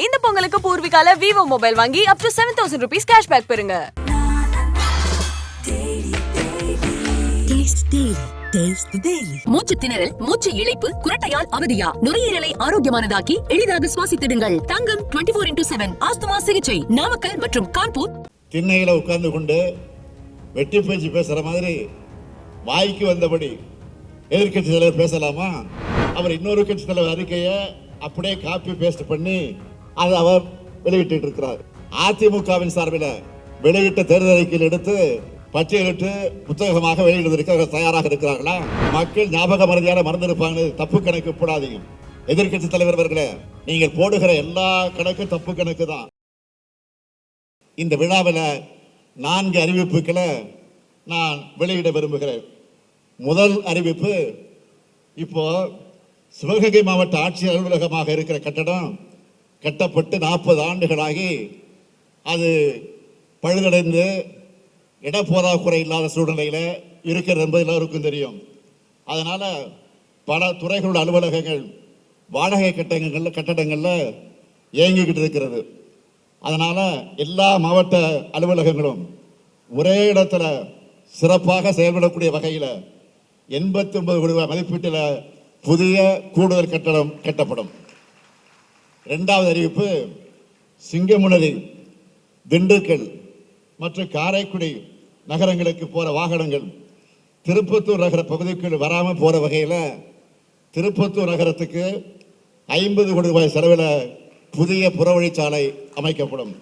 இந்த பொங்கலுக்கு பூர்விகால Vivo mobile வாங்கி up to seven thousand rupees cashback பெறுங்க. மூச்சு திணறல் மூச்சு இழைப்பு குரட்டையால் அவதியா? நுரையீரலை ஆரோக்கியமானதாக்கி எளிதாக சுவாசித்திடுங்கள். Thangam twenty four into seven asthma சிகிச்சை நாமக்கல் மற்றும் கான்பூர். திண்ணையில் உட்கார்ந்து கொண்டு வெட்டி பேச்சு பேசுகிற மாதிரி வாய்க்கு வந்தபடி எதிர்க்கட்சி தலைவர் பேசலாமா? அவர் இன்னொரு கட்சி தலைவர் அறிக்கையை அப்படியே காப்பி பேஸ்ட் பண்ணி அதை அவர் வெளியிட்டு இருக்கிறார் அதிமுகவின் சார்பில் வெளியிட்ட தேர்தல் அறிக்கையில் எடுத்து பட்டியலிட்டு புத்தகமாக வெளியிடுவதற்கு தயாராக இருக்கிறார்களா? மக்கள் ஞாபக மறதியால மறந்திருப்பாங்க தப்பு கணக்கு போடாதீங்க. எதிர்க்கட்சி தலைவர் அவர்களே நீங்கள் போடுகிற எல்லா கணக்கும் தப்பு கணக்கு தான். இந்த விழாவில் நான்கு அறிவிப்புகளை நான் வெளியிட விரும்புகிறேன். முதல் அறிவிப்பு இப்போ சிவகங்கை மாவட்ட ஆட்சியர் அலுவலகமாக இருக்கிற கட்டடம் கட்டப்பட்டு நாற்பது ஆண்டுகளாகி அது பழுதடைந்து இடப்போதாக்குறை இல்லாத சூழ்நிலையில் இருக்கிறது என்பது எல்லோருக்கும் தெரியும். அதனால் பல துறைகளோட அலுவலகங்கள் வாடகை கட்டடங்களில் கட்டடங்களில் இயங்கிக்கிட்டு இருக்கிறது. அதனால் எல்லா மாவட்ட அலுவலகங்களும் ஒரே இடத்துல சிறப்பாக செயல்படக்கூடிய வகையில் எண்பத்தி ஒன்பது கோடி ரூபாய் மதிப்பீட்டில் புதிய கூடுதல் கட்டடம் கட்டப்படும். ரெண்டாவது அறிவிப்பு சிங்கமுனரி திண்டுக்கல் மற்றும் காரைக்குடி நகரங்களுக்கு போகிற வாகனங்கள். திருப்பத்தூர் நகர பகுதிக்குள் வராமல் போகிற வகையில் திருப்பத்தூர் நகரத்துக்கு ஐம்பது கோடி ரூபாய் செலவில் புதிய புறவழிச்சாலை அமைக்கப்படும்.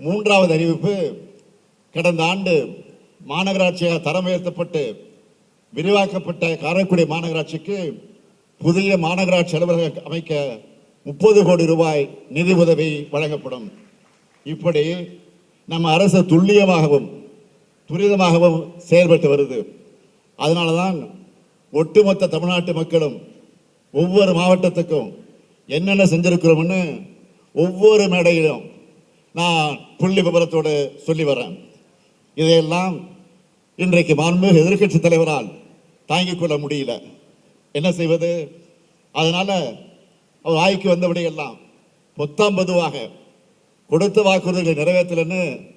மூன்றாவது அறிவிப்பு கடந்த ஆண்டு மாநகராட்சியாக தரம் உயர்த்தப்பட்டு விரிவாக்கப்பட்ட காரைக்குடி மாநகராட்சிக்கு புதிய மாநகராட்சி அலுவலகம் அமைக்க முப்பது கோடி ரூபாய் நிதி உதவி வழங்கப்படும். இப்படி நம்ம அரசு துல்லியமாகவும் துரிதமாகவும் செயல்பட்டு வருது. அதனால தான் ஒட்டுமொத்த தமிழ்நாட்டு மக்களும் ஒவ்வொரு மாவட்டத்துக்கும் என்னென்ன செஞ்சிருக்கிறோம்னு ஒவ்வொரு மேடையிலும் நான் புள்ளி விபரத்தோடு சொல்லி வரேன். இதையெல்லாம் இன்றைக்கு மாண்புமிகு எதிர்க்கட்சி தலைவரால் தாங்கிக் கொள்ள முடியல. என்ன செய்வது? அதனால அவர் ஆய்க்கு வந்தபடியெல்லாம் பொத்தாம் பொதுவாக கொடுத்த வாக்குறுதிகளை நிறைவேற்றலன்னு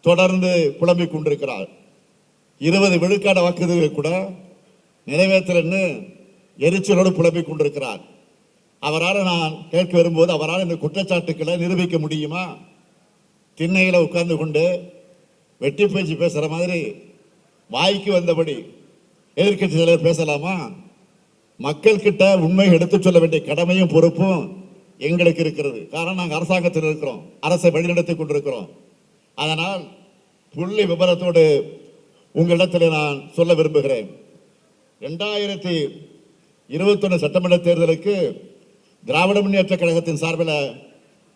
தொடர்ந்து புலம்பிக் கொண்டிருக்கிறார். இருபது விழுக்காடு வாக்குறுதிகளை கூட நிறைவேற்றலன்னு எரிச்சலோடு புலம்பிக் கொண்டிருக்கிறார். அவரால் நான் கேட்க வரும்போது அவரால் இந்த குற்றச்சாட்டுக்களை நிரூபிக்க முடியுமா? திண்ணையில் உட்கார்ந்து கொண்டு வெட்டி பேச்சு பேசுகிற மாதிரி வாய்க்கு வந்தபடி எதிர்கட்சி தலைவர் பேசலாமா? மக்கள் கிட்ட உண்மை எடுத்துச் சொல்ல வேண்டிய கடமையும் பொறுப்பும் எங்களுக்கு இருக்கிறது. காரணம் நாங்கள் அரசாங்கத்தில் இருக்கிறோம். அரசை வழிநடத்தி கொண்டிருக்கிறோம். அதனால் புள்ளி விபரத்தோடு உங்களிடத்தில் நான் சொல்ல விரும்புகிறேன். ரெண்டாயிரத்தி இருபத்தொன்று சட்டமன்ற தேர்தலுக்கு திராவிட முன்னேற்ற கழகத்தின் சார்பில்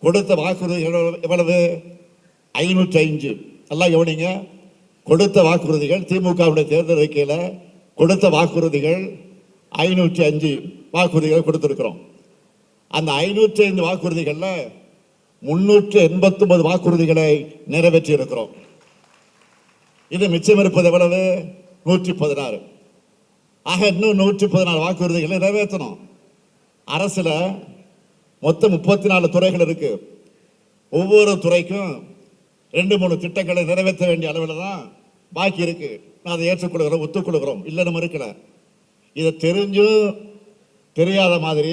கொடுத்த வாக்குறுதி எவ்வளவு- எவ்வளவு? ஐநூற்றி ஐந்து. நல்லா கவனிங்க. கொடுத்த வாக்குறுதிகள் திமுகவுடைய தேர்தல் அறிக்கையில் கொடுத்த வாக்குறுதிகள் ஐநூற்றி அஞ்சு வாக்குறுதிகளை கொடுத்துருக்குறோம். அந்த ஐநூற்றி ஐந்து வாக்குறுதிகளில் முன்னூற்று எண்பத்தொன்பது வாக்குறுதிகளை நிறைவேற்றி இருக்கிறோம் இது மிச்சம் இருப்பது எவ்வளவு? நூற்றி பதினாறு. ஆக இன்னும் நூற்றி பதினாறு வாக்குறுதிகளை நிறைவேற்றணும். அரசில் மொத்தம் முப்பத்தி நாலு துறைகள் இருக்கு. ஒவ்வொரு துறைக்கும் ரெண்டு மூணு திட்டங்களை நிறைவேற்ற வேண்டிய அளவில் தான் பாக்கி இருக்கு. நான் அதை ஏற்றுக்கொள்கிறோம் ஒத்துக்கொள்கிறோம். இல்லைன்னு இருக்கலை. இதை தெரிஞ்சும் தெரியாத மாதிரி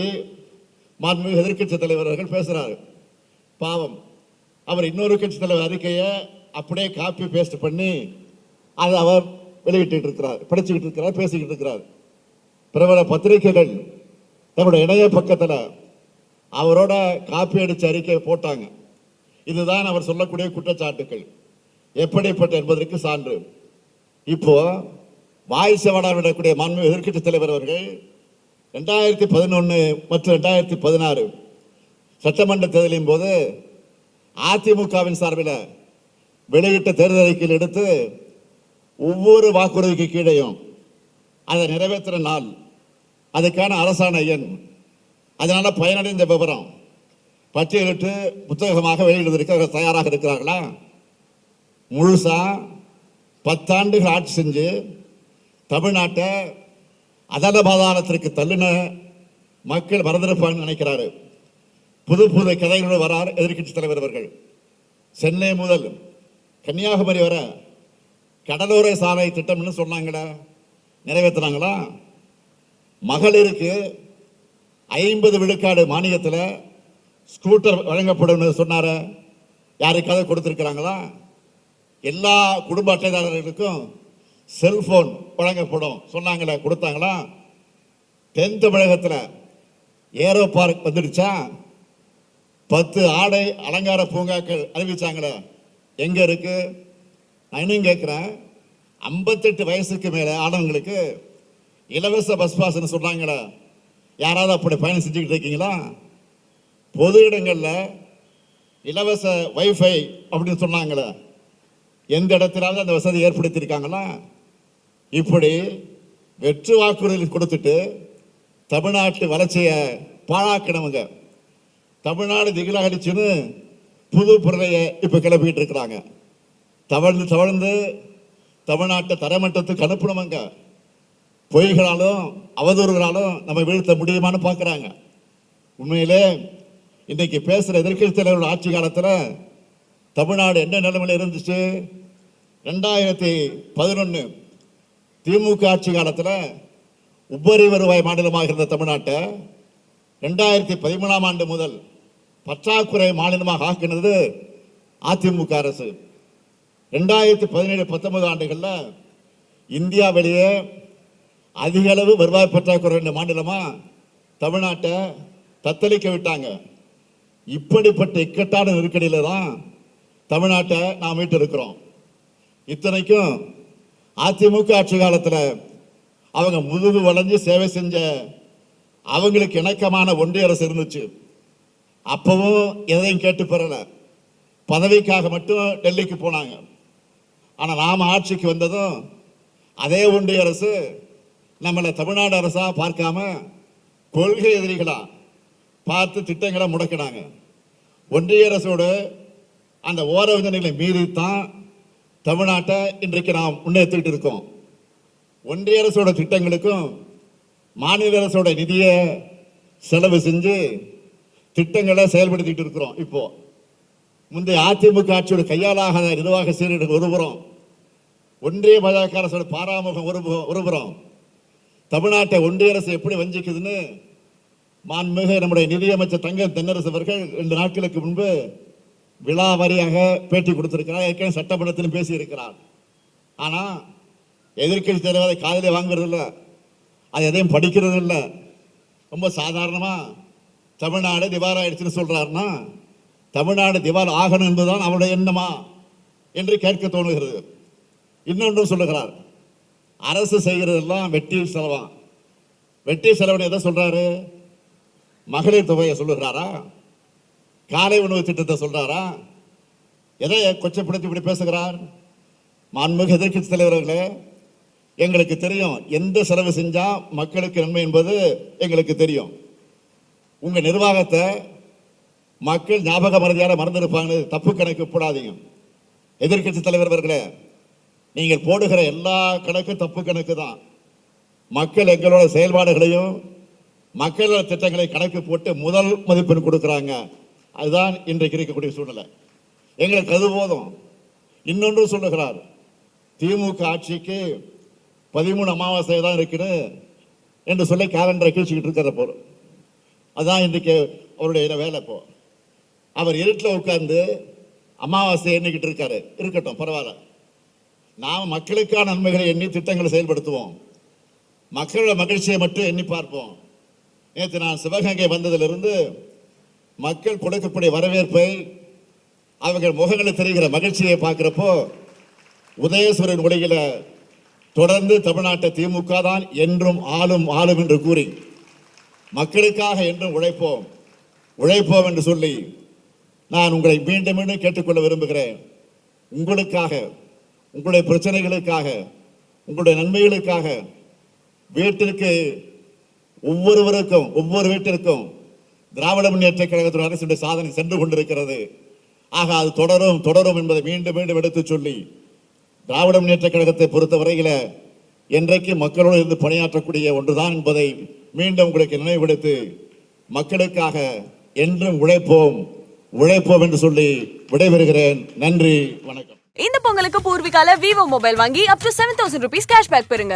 மாண்புமிகு எதிர்க்கட்சி தலைவர்கள் பேசுறாரு. பாவம். அவர் இன்னொரு கட்சி தலைவர் அறிக்கையை அப்படியே காப்பி பேஸ்ட் பண்ணி அதை அவர் வெளியிட்டு இருக்கிறார் படிச்சுக்கிட்டு இருக்கிறார் பேசிக்கிட்டு இருக்கிறார். பிரபல பத்திரிகைகள் தன்னுடைய இணைய பக்கத்தில் அவரோட காப்பி அடிச்ச அறிக்கையை போட்டாங்க. இதுதான் அவர் சொல்லக்கூடிய குற்றச்சாட்டுகள். எப்படிப்பட்ட என்பதற்கு சான்று. இப்போ வாய் செவடா விடக்கூடிய மாண்பு எதிர்க்கட்சி தலைவர் அவர்கள் ரெண்டாயிரத்தி பதினொன்று மற்றும் ரெண்டாயிரத்தி பதினாறு சட்டமன்ற தேர்தலின் போது அதிமுகவின் சார்பில் வெளியிட்ட தேர்தல் அறிக்கையில் எடுத்து ஒவ்வொரு வாக்குறுதிக்கு கீழேயும் அதை நிறைவேற்றுற நாள். அதுக்கான அரசாணை எண். அதனால் பயனடைந்த விவரம். பட்டியலிட்டு புத்தகமாக வெளியிடுவதற்கு அவர்கள் தயாராக இருக்கிறார்களா? முழுசா பத்தாண்டுகள் ஆட்சி செஞ்சு தமிழ்நாட்டை அதல பாதாளத்திற்கு தள்ளின மக்கள் மறந்திருப்பாங்கன்னு நினைக்கிறாரு. புது புது கதைகளோடு வரார் எதிர்க்கட்சி தலைவர் அவர்கள். சென்னை முதல் கன்னியாகுமரி வர கடலோர சாலை திட்டம்னு சொன்னாங்களே நிறைவேற்றினாங்களா மகளிருக்கு ஐம்பது விழுக்காடு மானியத்தில் ஸ்கூட்டர் வழங்கப்படும் சொன்னார. யாருக்காவது கொடுத்துருக்குறாங்களா? எல்லா குடும்ப அட்டைதாரர்களுக்கும் செல்போன் வழங்கப்படும். சொன்னாங்களே கொடுத்தாங்களா? தென் தமிழகத்தில் ஏரோ பார்க் வந்துடுச்சா? பத்து ஆடை அலங்கார பூங்காக்கள் அறிவிச்சாங்களே. எங்க இருக்கு? நான் இன்னும் கேட்குறேன். ஐம்பத்தெட்டு வயசுக்கு மேலே ஆனவங்களுக்கு இலவச பஸ் பாஸ்ன்னு சொன்னாங்களே. யாராவது அப்படி பயணம் செஞ்சுக்கிட்டு இருக்கீங்களா? பொது இடங்களில் இலவச வைஃபை அப்படின்னு சொன்னாங்களே. எந்த இடத்திலாவது அந்த வசதி ஏற்படுத்தியிருக்காங்களா? இப்படி வெற்று வாக்குறுதி கொடுத்துட்டு தமிழ்நாட்டு வளர்ச்சியை பாழாக்கினவங்க. தமிழ்நாடு திகிலாடிச்சுன்னு புது பொருளையை இப்போ கிளப்பிக்கிட்டு இருக்கிறாங்க. தவழ்ந்து தவழ்ந்து தமிழ்நாட்டை தரமட்டத்துக்கு அனுப்பணுமங்க பொய்களாலும் அவதூறுகளாலும் நம்ம வீழ்த்த முடியுமான்னு பார்க்குறாங்க உண்மையிலே இன்னைக்கு பேசுகிற எதிர்க்கட்சி தலைவரோட ஆட்சி காலத்தில் தமிழ்நாடு என்ன நிலைமையில் இருந்துச்சு? ரெண்டாயிரத்தி பதினொன்று திமுக ஆட்சி காலத்தில் உபரி வருவாய் மாநிலமாக இருந்த தமிழ்நாட்டை ரெண்டாயிரத்தி பதிமூணாம் ஆண்டு முதல் பற்றாக்குறை மாநிலமாக ஆக்கினது அதிமுக அரசு. ரெண்டாயிரத்தி பதினேழு பத்தொன்பது ஆண்டுகளில் இந்தியாவிலேயே அதிக அளவு வருவாய் பற்றாக்குறை என்ற மாநிலமாக தமிழ்நாட்டை தத்தளிக்க விட்டாங்க. இப்படிப்பட்ட இக்கட்டான நெருக்கடியில தான் தமிழ்நாட்டை நாம் மீட்டு இருக்கிறோம். இத்தனைக்கும் அதிமுக ஆட்சி காலத்தில் அவங்க முதுகு வளைஞ்சு சேவை செஞ்ச அவங்களுக்கு இணக்கமான ஒன்றிய அரசு இருந்துச்சு. அப்பவும் எதையும் கேட்டு பெறல. பதவிக்காக மட்டும் டெல்லிக்கு போனாங்க. ஆனால் நாம் ஆட்சிக்கு வந்ததும் அதே ஒன்றிய அரசு நம்மளை தமிழ்நாடு அரசாக பார்க்காம கொள்கை எதிரிகளாக பார்த்து திட்டங்களை முடக்கினாங்க. ஒன்றிய அரசோடு அந்த ஓர விதனைகளை மீறித்தான் தமிழ்நாட்டை இன்றைக்கு நாம் முன்னேற்றிட்டு இருக்கோம். ஒன்றிய அரசோட திட்டங்களுக்கும் மாநில அரசோட நிதியை செலவு செஞ்சு திட்டங்களை செயல்படுத்திட்டு இருக்கிறோம். இப்போ முந்தைய அதிமுக ஆட்சியோட கையாளாக நிர்வாக சீரழிவு ஒருபுறம் ஒன்றிய பாஜக அரசோட பாராமுகம் ஒரு ஒருபுறம் தமிழ்நாட்டை ஒன்றிய அரசு எப்படி வஞ்சிக்குதுன்னு மாண்புமிகு நம்முடைய நிதியமைச்சர் தங்க தென்னரசு அவர்கள் ரெண்டு நாட்களுக்கு முன்பு விழாவாரியாக பேட்டி கொடுத்திருக்கிறார். ஏற்கனவே சட்டமன்றத்திலும் பேசியிருக்கிறார். ஆனால் எதிர்க்கட்சி தலைவர் அதை காதலே வாங்குறது இல்லை அது எதையும் படிக்கிறது இல்லை ரொம்ப சாதாரணமாக தமிழ்நாடு திவால் ஆயிடுச்சுன்னு சொல்கிறாருன்னா தமிழ்நாடு திவால் ஆகணும் என்பதுதான் அவருடைய எண்ணமா என்று கேட்க தோணுகிறது. இன்னொன்றும் சொல்லுகிறார். அரசு செய்கிறதெல்லாம் வெற்றி செலவான் வெற்றி செலவுன்னு எதை சொல்றாரு? மகளிர் தொகையை சொல்லுகிறாரா? காலை உணவு திட்டத்தை சொல்றாரா? எதை கொச்சப்படுத்தி இப்படி பேசுகிறார்? மாண்புமிகு எதிர்க்கட்சி தலைவர்களே எங்களுக்கு தெரியும் எந்த செலவு செஞ்சா மக்களுக்கு நன்மை என்பது எங்களுக்கு தெரியும். உங்க நிர்வாகத்தை மக்கள் ஞாபக மறதியால மறந்திருப்பாங்க தப்பு கணக்கு போடாதீங்க. எதிர்க்கட்சி தலைவர் அவர்களே நீங்கள் போடுகிற எல்லா கணக்கும் தப்பு கணக்கு தான். மக்கள் எங்களோட செயல்பாடுகளையும் மக்களோட திட்டங்களை கணக்கு போட்டு முதல் மதிப்பெண் கொடுக்குறாங்க. அதுதான் இன்றைக்கு இருக்கக்கூடிய சூழ்நிலை. எங்களுக்கு அது போதும். இன்னொன்று சொல்லுகிறார் திமுக ஆட்சிக்கு பதிமூணு அமாவாசை தான் இருக்குது என்று சொல்லி கேலண்டரை கீழ்ச்சிக்கிட்டு இருக்கிற போறோம் அதுதான் இன்றைக்கு அவருடைய வேலை இப்போ. அவர் இருட்டில் உட்கார்ந்து அமாவாசை எண்ணிக்கிட்டு இருக்காரு. இருக்கட்டும் பரவாயில்ல. நாம் மக்களுக்கான நன்மைகளை எண்ணி திட்டங்களை செயல்படுத்துவோம். மக்களோட மகிழ்ச்சியை மட்டும் எண்ணி பார்ப்போம். நேற்று நான் சிவகங்கை வந்ததிலிருந்து மக்கள் கொடுக்கக்கூடிய வரவேற்பை அவர்கள் முகங்களில் தெரிகிற மகிழ்ச்சியை பார்க்கிறப்போ உதயசூரன் உடையில தொடர்ந்து தமிழ்நாட்டை திமுக தான் என்றும் ஆளும் ஆளும் என்று கூறி மக்களுக்காக என்றும் உழைப்போம் உழைப்போம் என்று சொல்லி நான் உங்களை மீண்டும் மீண்டும் கேட்டுக்கொள்ள விரும்புகிறேன். உங்களுக்காக உங்களுடைய பிரச்சனைகளுக்காக உங்களுடைய நன்மைகளுக்காக வீட்டிற்கு ஒவ்வொருவருக்கும் ஒவ்வொரு வீட்டிற்கும் திராவிட முன்னேற்ற கழகத்தின் அரசுடைய சாதனை சென்று கொண்டிருக்கிறது. ஆக அது தொடரும் தொடரும் என்பதை மீண்டும் மீண்டும் எடுத்துச் சொல்லி திராவிட முன்னேற்ற கழகத்தை பொறுத்தவரையில என்றைக்கு மக்களோடு இருந்து பணியாற்றக்கூடிய ஒன்றுதான் என்பதை மீண்டும் உங்களுக்கு நினைவுபடுத்தி மக்களுக்காக என்றும் உழைப்போம் உழைப்போம் என்று சொல்லி விடைபெறுகிறேன். நன்றி வணக்கம். இந்த பொங்கலுக்கு பூர்விகால விவோ மொபைல் வாங்கி up to seven thousand rupees cashback பெறுங்க.